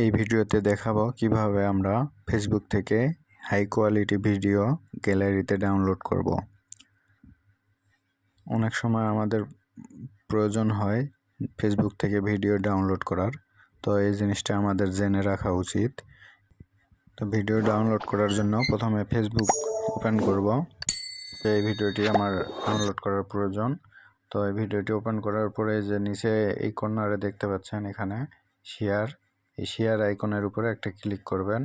এই ভিডিওতে দেখাবো কীভাবে আমরা ফেসবুক থেকে হাই কোয়ালিটি ভিডিও গ্যালারিতে ডাউনলোড করব। অনেক সময় আমাদের প্রয়োজন হয় ফেসবুক থেকে ভিডিও ডাউনলোড করার, তো এই জিনিসটা আমাদের জেনে রাখা উচিত। তো ভিডিও ডাউনলোড করার জন্য প্রথমে ফেসবুক ওপেন করব। এই ভিডিওটি আমার ডাউনলোড করার প্রয়োজন। তো এই ভিডিওটি ওপেন করার পরে যে নিচে এই কর্নারে দেখতে পাচ্ছেন এখানে শেয়ার শেয়ার আইকনের উপরে একটা ক্লিক করবেন।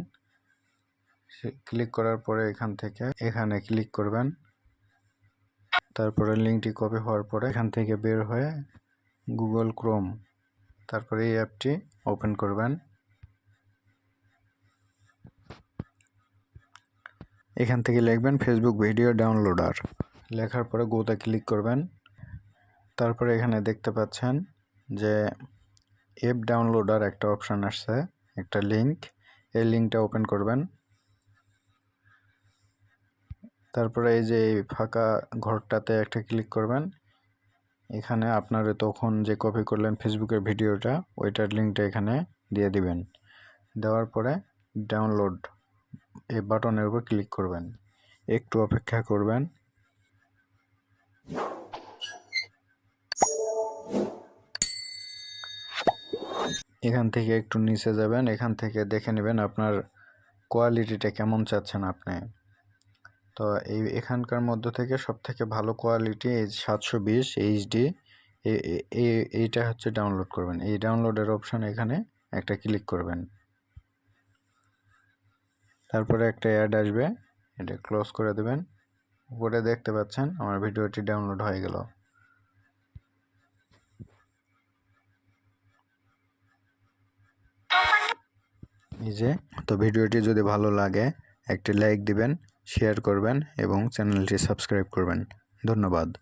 ক্লিক করার পরে এখান থেকে এখানে ক্লিক করবেন। তারপরে লিঙ্কটি কপি হওয়ার পরে এখান থেকে বের হয়ে গুগল ক্রোম তারপরে এই অ্যাপটি ওপেন করবেন। এখান থেকে লিখবেন ফেসবুক ভিডিও ডাউনলোডার লেখার পরে গোতে ক্লিক করবেন। তারপরে এখানে দেখতে পাচ্ছেন যে অ্যাপ ডাউনলোডার একটা অপশান আসছে, একটা লিঙ্ক এই লিঙ্কটা ওপেন করবেন। তারপরে এই যে ফাঁকা ঘরটাতে একটা ক্লিক করবেন। এখানে আপনার তখন যে কপি করলেন ফেসবুকের ভিডিওটা, ওইটার লিঙ্কটা এখানে দিয়ে দিবেন। দেওয়ার পরে ডাউনলোড এই বাটনের উপর ক্লিক করবেন। একটু অপেক্ষা করবেন। এখান থেকে একটু নিচে যাবেন, এখান থেকে দেখে নেবেন আপনার কোয়ালিটিটা কেমন চাচ্ছেন আপনি। তো এই এখানকার মধ্য থেকে সব থেকে ভালো কোয়ালিটি এই সাতশো বিশ এইচডি এইটা হচ্ছে ডাউনলোড করবেন। এই ডাউনলোডের অপশান এখানে একটা ক্লিক করবেন। তারপরে একটা অ্যাড আসবে, এটা ক্লোজ করে দেবেন। উপরে দেখতে পাচ্ছেন, আমার ভিডিওটি ডাউনলোড হয়ে গেল। যে, তো ভিডিওটি যদি ভালো লাগে, একটি লাইক দিবেন, শেয়ার করবেন এবং চ্যানেলটি সাবস্ক্রাইব করবেন। ধন্যবাদ।